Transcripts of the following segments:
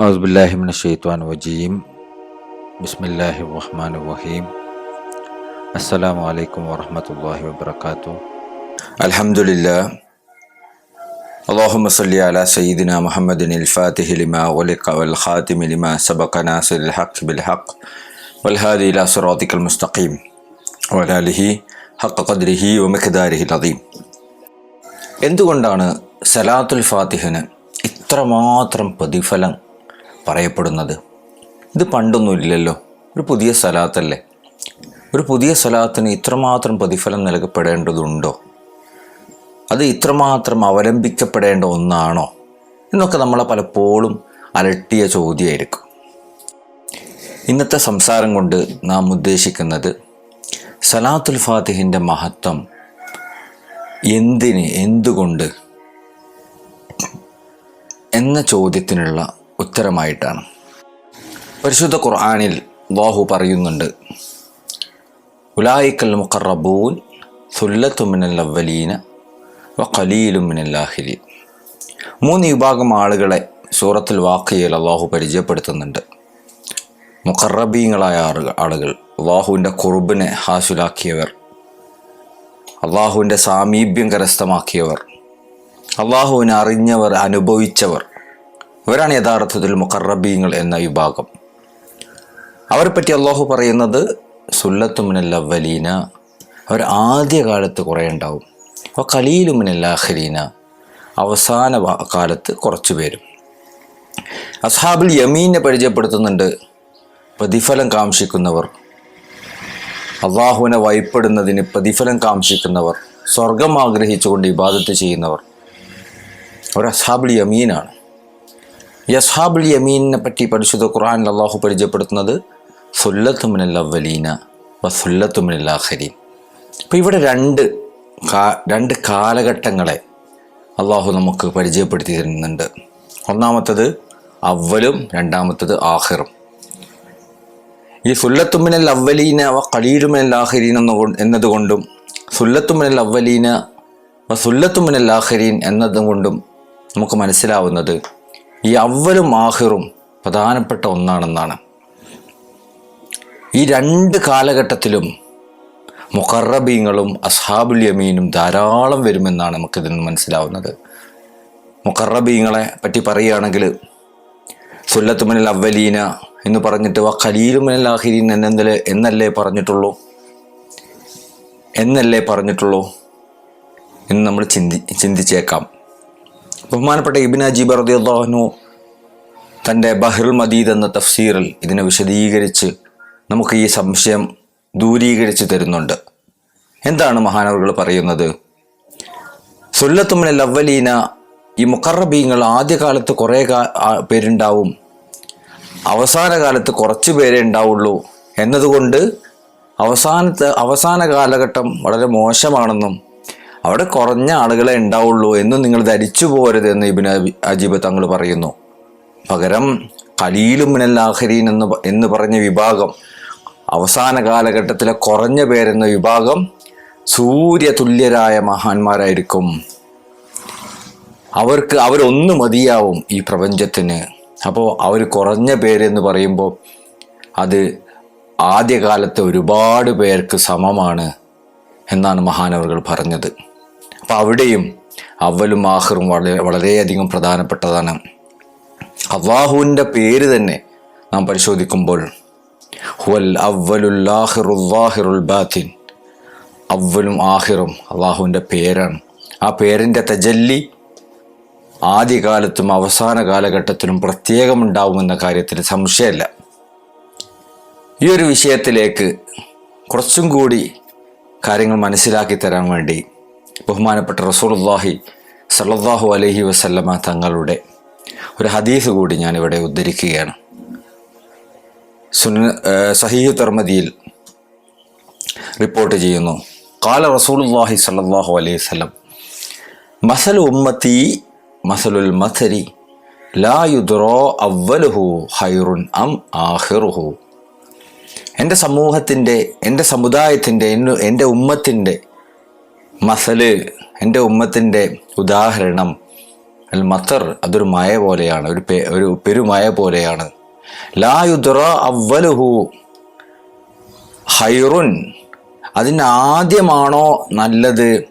أعوذ بالله من الشيطان الرجيم بسم الله الرحمن الرحيم السلام عليكم ورحمة الله وبركاته الحمد لله اللهم صل على سيدنا محمد الفاتح لما غلق والخاتم لما سبق ناصر الحق بالحق والهادي إلى صراطك المستقيم وعلى آله حق قدره ومقداره العظيم എന്തുകൊണ്ടാണ് സലാത്തുൽ ഫാത്തിഹിന് ഇത്രമാത്രം പ്രതിഫലം പറയപ്പെടുന്നത്. ഇത് പണ്ടൊന്നുമില്ലല്ലോ. ഒരു പുതിയ സ്ഥലത്തല്ലേ ഒരു പുതിയ സ്ഥലത്തിന് ഇത്രമാത്രം പ്രതിഫലം നൽകപ്പെടേണ്ടതുണ്ടോ? അത് ഇത്രമാത്രം അവലംബിക്കപ്പെടേണ്ട ഒന്നാണോ? എന്നൊക്കെ നമ്മളെ പലപ്പോഴും അലട്ടിയ ചോദ്യമായിരിക്കും. ഇന്നത്തെ സംസാരം കൊണ്ട് നാം ഉദ്ദേശിക്കുന്നത് സലാത്തുൽ ഫാത്തിഹിന്റെ മഹത്വം എന്തിന് എന്തുകൊണ്ട് എന്ന ചോദ്യത്തിനുള്ള ഉത്തരമായിട്ടാണ്. പരിശുദ്ധ ഖുർആാനിൽ വാഹു പറയുന്നുണ്ട് ഉലായിക്കൽ മുഖറബൂൻ സുല്ലത്തുമിനൽ അവലീന വ മൂന്ന് വിഭാഗം ആളുകളെ സൂറത്തിൽ വാക്കയിൽ അള്ളാഹു പരിചയപ്പെടുത്തുന്നുണ്ട്. മുഖറബീങ്ങളായ ആളുകൾ ആളുകൾ അള്ളാഹുവിന്റെ കുറുബിനെ ഹാസുലാക്കിയവർ അള്ളാഹുവിന്റെ സാമീപ്യം കരസ്ഥമാക്കിയവർ അള്ളാഹുവിനെ അറിഞ്ഞവർ അനുഭവിച്ചവർ ഇവരാണ് യഥാർത്ഥത്തിൽ മുഖറബീങ്ങൾ എന്ന വിഭാഗം. അവരെ പറ്റി അള്ളാഹു പറയുന്നത് സുല്ലത്തുമിനൽ അവലീന അവർ ആദ്യകാലത്ത് കുറേ ഉണ്ടാവും. അപ്പോൾ കലീലുമിനൽ ആഖരീന അവസാന കാലത്ത് കുറച്ച് പേരും. അസ്ഹാബിൽ യമീനെ പരിചയപ്പെടുത്തുന്നുണ്ട്. പ്രതിഫലം കാംക്ഷിക്കുന്നവർ. അള്ളാഹുവിനെ വൈപ്പെടുന്നതിന് പ്രതിഫലം കാംക്ഷിക്കുന്നവർ. സ്വർഗം ആഗ്രഹിച്ചുകൊണ്ട് ഇബാദത്ത് ചെയ്യുന്നവർ. അവർ അസ്ഹാബുൽ യമീനാണ്. ഈ അസ്ഹാബുൽ യമീനിനെ പറ്റി പരിശുദ്ധ ഖുർആൻ അള്ളാഹു പരിചയപ്പെടുത്തുന്നത് സുല്ലത്തുമിനൽ അവലീന വ സുല്ലത്തുമിനൽ ആഖരീൻ. അപ്പോൾ ഇവിടെ രണ്ട് രണ്ട് കാലഘട്ടങ്ങളെ അള്ളാഹു നമുക്ക് പരിചയപ്പെടുത്തി തരുന്നുണ്ട് ഒന്നാമത്തത് അവലും രണ്ടാമത്തത് ആഹിറും ഈ സുല്ലത്തുമിനൽ അവലീന വ ഖലീലുമിനൽ ആഖരീൻ എന്ന എന്നതുകൊണ്ടും സുല്ലത്തുമിനൽ അവലീന വ സുല്ലത്തുമിനൽ ആഖരീൻ എന്നതുകൊണ്ടും നമുക്ക് മനസ്സിലാവുന്നത് ഈ അവലും ആഹിറും പ്രധാനപ്പെട്ട ഒന്നാണെന്നാണ്. ഈ രണ്ട് കാലഘട്ടത്തിലും മുഖറബീങ്ങളും അസ്ഹാബുൽ യമീനും ധാരാളം വരുമെന്നാണ് നമുക്കിതിൽ നിന്ന് മനസ്സിലാവുന്നത്. മുഖറബീങ്ങളെ പറ്റി പറയുകയാണെങ്കിൽ സുല്ലത്തുമനൽ അവലീന എന്ന് പറഞ്ഞിട്ട് വ ഖലീലുമിനൽ ആഹിരീൻ എന്നെന്തൽ എന്നല്ലേ പറഞ്ഞിട്ടുള്ളൂ? എന്നല്ലേ പറഞ്ഞിട്ടുള്ളൂ? എന്ന് നമ്മൾ ചിന്തി ചിന്തിച്ചേക്കാം. ബഹുമാനപ്പെട്ട ഇബിൻ അജീബ് റദിയുള്ളാഹുനു തന്റെ ബഹ്റുൽ മദീദ് എന്ന തഫ്സീറിൽ ഇതിനെ വിശദീകരിച്ച് നമുക്ക് ഈ സംശയം ദൂരീകരിച്ച് തരുന്നുണ്ട്. എന്താണ് മഹാനവറുകൾ പറയുന്നത്? സുല്ലത്തുമിനൽ അവലീന ഈ മുക്കറബീങ്ങൾ ആദ്യകാലത്ത് കുറേ പേരുണ്ടാവും. അവസാന കാലത്ത് കുറച്ച് പേരേ ഉണ്ടാവുള്ളൂ. എന്നതുകൊണ്ട് അവസാനത്തെ അവസാന കാലഘട്ടം വളരെ മോശമാണെന്നും അവിടെ കുറഞ്ഞ ആളുകളെ ഉണ്ടാവുള്ളൂ എന്നും നിങ്ങൾ ധരിച്ചു പോരുത് എന്ന് ഇബിൻ അജീബ് തങ്ങൾ പറയുന്നു. പകരം കലീലും മിനല്ലാഹരീൻ എന്ന് എന്ന് പറഞ്ഞ വിഭാഗം അവസാന കാലഘട്ടത്തിലെ കുറഞ്ഞ പേരെന്ന വിഭാഗം സൂര്യതുല്യരായ മഹാന്മാരായിരിക്കും. അവർക്ക് അവരൊന്ന് മതിയാവും ഈ പ്രപഞ്ചത്തിന്. അപ്പോൾ അവർ കുറഞ്ഞ പേരെന്ന് പറയുമ്പോൾ അത് ആദ്യകാലത്തെ ഒരുപാട് പേർക്ക് സമമാണ് എന്നാണ് മഹാനവറുകൾ പറഞ്ഞത്. അപ്പോൾ അവിടെയും അവലും ആഹറും വളരെ വളരെയധികം പ്രധാനപ്പെട്ടതാണ്. അള്ളാഹുവിന്റെ പേര് തന്നെ നാം പരിശോധിക്കുമ്പോൾ ഹുവൽ അവലുൽ ലാഹിറുൽ ബാത്തിൻ. അവലും ആഹിറും അള്ളാഹുവിന്റെ പേരാണ്. ആ പേരിന്റെ തജല്ലി ആദ്യകാലത്തും അവസാന കാലഘട്ടത്തിലും പ്രത്യേകമുണ്ടാവുമെന്ന കാര്യത്തിൽ സംശയമല്ല. ഈ ഒരു വിഷയത്തിലേക്ക് കുറച്ചും കൂടി കാര്യങ്ങൾ മനസ്സിലാക്കി തരാൻ വേണ്ടി ബഹുമാനപ്പെട്ട റസൂലുള്ളാഹി സല്ലാഹു അലഹി വസല്ലമ തങ്ങളുടെ ഒരു ഹദീസ് കൂടി ഞാനിവിടെ ഉദ്ധരിക്കുകയാണ്. സുന സഹീഹ് തർമദിയിൽ റിപ്പോർട്ട് ചെയ്യുന്നു. കാല റസൂലുള്ളാഹി സല്ലാഹു അലൈഹി വസല്ലം മസൽ ഉമ്മത്തി മസലുൽ മസരി ലാ യുദ്റോ അവലുഹു ഹൈറുൻ അം ആഹിറുഹു എന്റെ സമൂഹത്തിന്റെ എന്റെ സമുദായത്തിന്റെ എന്റെ ഉമ്മത്തിന്റെ മസൽ എന്റെ ഉമ്മത്തിന്റെ ഉദാഹരണം അൽ മത്തർ അതൊരു മായ പോലെയാണ് ഒരു പെ- ഒരു പെരുമായ പോലെയാണ്. ലാ യുദ്റ അവലുഹു ഹൈറുൻ. അതിന് ആദ്യമാണോ നല്ലത്?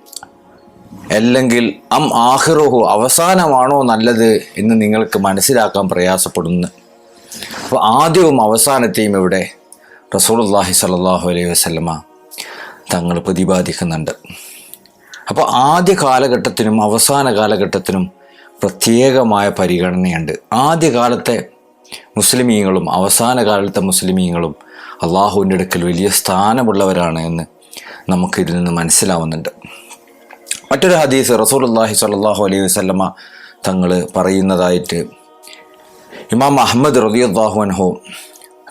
അല്ലെങ്കിൽ അം ആഹിറുഹു അവസാനമാണോ നല്ലത് എന്ന് നിങ്ങൾക്ക് മനസ്സിലാക്കാൻ പ്രയാസപ്പെടുന്നു. അപ്പോൾ ആദ്യവും അവസാനത്തെയും ഇവിടെ റസൂലുള്ളാഹി സ്വല്ലല്ലാഹു അലൈഹി വസല്ലമ തങ്ങൾ പ്രതിപാദിക്കുന്നുണ്ട്. അപ്പോൾ ആദ്യ കാലഘട്ടത്തിനും അവസാന കാലഘട്ടത്തിനും പ്രത്യേകമായ പരിഗണനയുണ്ട്. ആദ്യകാലത്തെ മുസ്ലിമീങ്ങളും അവസാന കാലത്തെ മുസ്ലിമീങ്ങളും അള്ളാഹുവിന്റെ അടുക്കൽ വലിയ സ്ഥാനമുള്ളവരാണ് എന്ന് നമുക്കിതിൽ നിന്ന് മനസ്സിലാവുന്നുണ്ട്. മറ്റൊരു ഹദീസ് റസൂൽ അള്ളാഹി സല്ലാഹു അലൈഹി വസ്ലമ തങ്ങൾ പറയുന്നതായിട്ട് ഇമാം അഹമ്മദ് റദിയല്ലാഹു അൻഹു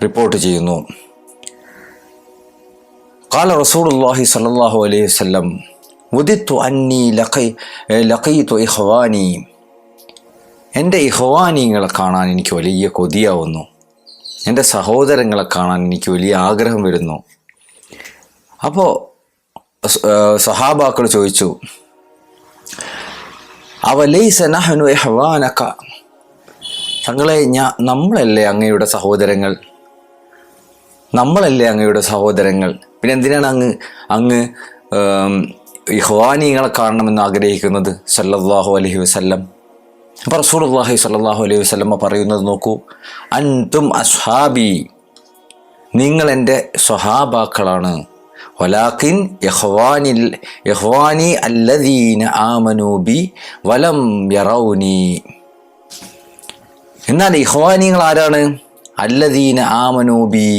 റിപ്പോർട്ട് ചെയ്യുന്നു. കാല റസൂൾ അള്ളാഹി സല്ലാഹു അലൈഹി വസ്ലം ഉദിത്തു അന്നി ലഖൈ ലഖൈതു ഇഹ്വാനി എന്റെ ഇഹ്വാനിങ്ങളെ കാണാൻ എനിക്ക് വലിയ കൊതിയാവുന്നു. എന്റെ സഹോദരങ്ങളെ കാണാൻ എനിക്ക് വലിയ ആഗ്രഹം വരുന്നു. അപ്പോൾ സഹാബാക്കൾ ചോദിച്ചു അവലൈസ നഹനു ഇഹ്വാനക്ക തങ്ങളെ ഞാൻ നമ്മളല്ലേ അങ്ങയുടെ സഹോദരങ്ങൾ? നമ്മളല്ലേ അങ്ങയുടെ സഹോദരങ്ങൾ? പിന്നെ എന്തിനാണ് അങ്ങ് അങ്ങ് ആം, ഇഹ്വാനികളെ കാണണമെന്ന് ആഗ്രഹിക്കുന്നത് സല്ലല്ലാഹു അലൈഹി വസല്ലം. അപ്പോൾ റസൂലുള്ളാഹി സല്ലല്ലാഹു അലൈഹി വസല്ലമ പറയുന്നത് നോക്കൂ അൻതും അസ്ഹാബി നിങ്ങൾ എന്റെ സ്വഹാബാക്കളാണ്. വലാഖിൻ യഹ്വാനിൽ യഹ്വാനി അല്ലദീന ആമനൂബി വലം യറൗനി. എന്നാൽ ഇഹ്വാനികൾ ആരാണ്? അല്ലദീന ആമനൂബി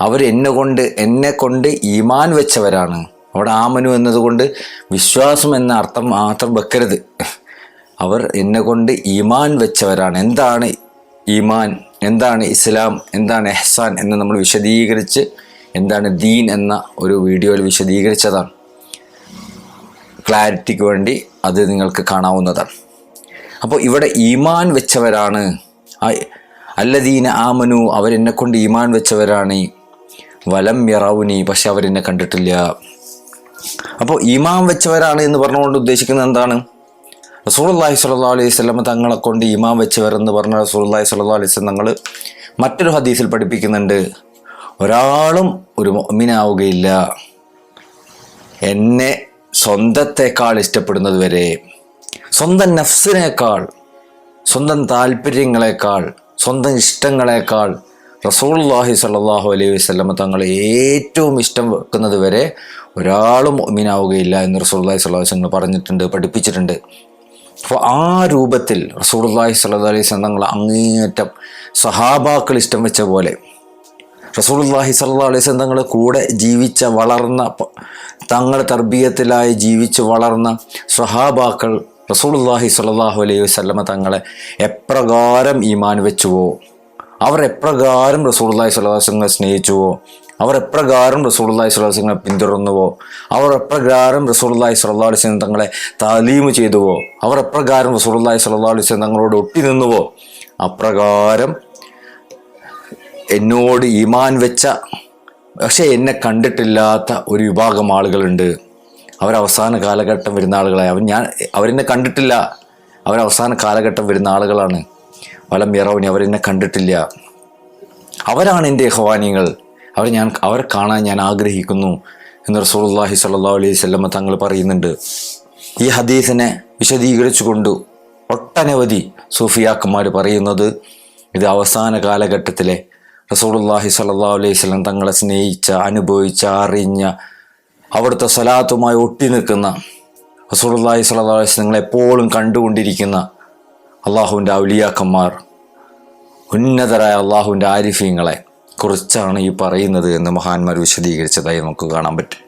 അവർ എന്നെ കൊണ്ട് എന്നെ കൊണ്ട് ഈമാൻ വെച്ചവരാണ്. അവിടെ ആമനു എന്നതുകൊണ്ട് വിശ്വാസം എന്ന അർത്ഥം മാത്രം വെക്കരുത്. അവർ എന്നെ കൊണ്ട് ഈമാൻ വെച്ചവരാണ്. എന്താണ് ഈമാൻ? എന്താണ് ഇസ്ലാം? എന്താണ് എഹ്സാൻ എന്ന് നമ്മൾ വിശദീകരിച്ച് എന്താണ് ദീൻ എന്ന ഒരു വീഡിയോയിൽ വിശദീകരിച്ചതാണ്. ക്ലാരിറ്റിക്ക് വേണ്ടി അത് നിങ്ങൾക്ക് കാണാവുന്നതാണ്. അപ്പോൾ ഇവിടെ ഈമാൻ വെച്ചവരാണ്. അല്ലദീന ആമനു അവരെന്നെ കൊണ്ട് ഈമാൻ വെച്ചവരാണ്. വലം യറൗനി പക്ഷെ അവരെന്നെ കണ്ടിട്ടില്ല. അപ്പോൾ ഇമാം വെച്ചവരാണ് എന്ന് പറഞ്ഞുകൊണ്ട് ഉദ്ദേശിക്കുന്നത് എന്താണ്? റസൂലുള്ളാഹി സ്വല്ലാ അലൈഹി വസല്ലം തങ്ങളെ കൊണ്ട് ഇമാം വെച്ചവർ എന്ന് പറഞ്ഞ റസൂലുള്ളാഹി സ്വല്ലാ അലൈഹി സ്വലം തങ്ങൾ മറ്റൊരു ഹദീസിൽ പഠിപ്പിക്കുന്നുണ്ട്. ഒരാളും ഒരു മൊമിനാവുകയില്ല എന്നെ സ്വന്തത്തെക്കാൾ ഇഷ്ടപ്പെടുന്നത് വരെ സ്വന്തം നഫ്സിനേക്കാൾ സ്വന്തം താല്പര്യങ്ങളെക്കാൾ സ്വന്തം ഇഷ്ടങ്ങളെക്കാൾ റസൂലുള്ളാഹി സല്ലാഹു അലൈഹി വസല്ലം തങ്ങൾ ഏറ്റവും ഇഷ്ടം വെക്കുന്നത് വരെ ഒരാളും മീനാവുകയില്ല എന്ന് അലൈഹി വസല്ലം പറഞ്ഞിട്ടുണ്ട് പഠിപ്പിച്ചിട്ടുണ്ട്. അപ്പോൾ ആ രൂപത്തിൽ റസൂലുള്ളാഹി സ്വല്ലാ അലൈഹി തങ്ങൾ അങ്ങേയറ്റം സഹാബാക്കൾ ഇഷ്ടം വെച്ച പോലെ റസൂലുള്ളാഹി സ്വല്ലല്ലാഹു അലൈഹി തങ്ങൾ കൂടെ ജീവിച്ച വളർന്ന തങ്ങൾ തർബീയത്തിലായി ജീവിച്ച് വളർന്ന സഹാബാക്കൾ റസൂലുള്ളാഹി സ്വല്ലല്ലാഹു അലൈഹി വസല്ലമ തങ്ങളെ എപ്രകാരം ഈമാൻ വെച്ചുവോ? അവർ എപ്രകാരം അലൈഹി വസല്ലമെ സ്നേഹിച്ചുവോ? അവർ എപ്രകാരം അലൈഹി വസല്ലമെ പിന്തുടർന്നുവോ? അവർ എപ്രകാരം റസൂലുള്ളാഹി സ്വല്ലാ അലൈഹി വസല്ലം തങ്ങളെ താലീമ് ചെയ്തുവോ? അവർ എപ്രകാരം റസൂലുള്ളാഹി സ്വല്ലാ അലൈഹി വസല്ലം തങ്ങളോട് ഒട്ടി നിന്നുവോ? അപ്രകാരം എന്നോട് ഈമാൻ വെച്ച പക്ഷേ എന്നെ കണ്ടിട്ടില്ലാത്ത ഒരു വിഭാഗം ആളുകളുണ്ട്. അവരവസാന കാലഘട്ടം വരുന്ന ആളുകളെ അവൻ ഞാൻ അവരെന്നെ കണ്ടിട്ടില്ല. അവരവസാന കാലഘട്ടം വരുന്ന ആളുകളാണ്. വലം ഇറവനി അവരെന്നെ കണ്ടിട്ടില്ല. അവരാണ് എന്റെ ഹവാനികൾ അവർ ഞാൻ അവരെ കാണാൻ ഞാൻ ആഗ്രഹിക്കുന്നു എന്ന് റസൂലുള്ളാഹി സ്വല്ലല്ലാഹു അലൈഹി വസല്ലം തങ്ങൾ പറയുന്നുണ്ട്. ഈ ഹദീസിനെ വിശദീകരിച്ചു കൊണ്ട് ഒട്ടനവധി സൂഫിയാക്കന്മാർ പറയുന്നത് ഇത് അവസാന കാലഘട്ടത്തിലെ റസൂലുള്ളാഹി സ്വല്ലല്ലാഹു അലൈഹി വസല്ലം തങ്ങളെ സ്നേഹിച്ച അനുഭവിച്ച അറിഞ്ഞ അവിടുത്തെ സലാത്തുമായി ഒട്ടി നിൽക്കുന്ന റസൂലുള്ളാഹി സ്വല്ലല്ലാഹു അലൈഹി വസല്ലം എപ്പോഴും കണ്ടുകൊണ്ടിരിക്കുന്ന അള്ളാഹുവിന്റെ ഔലിയാക്കന്മാർ ഉന്നതരായ അള്ളാഹുവിന്റെ ആരിഫ്യങ്ങളെ കുറിച്ചാണ് ഈ പറയുന്നത് എന്ന് മഹാന്മാർ വിശദീകരിച്ചതായി നമുക്ക് കാണാൻ പറ്റും.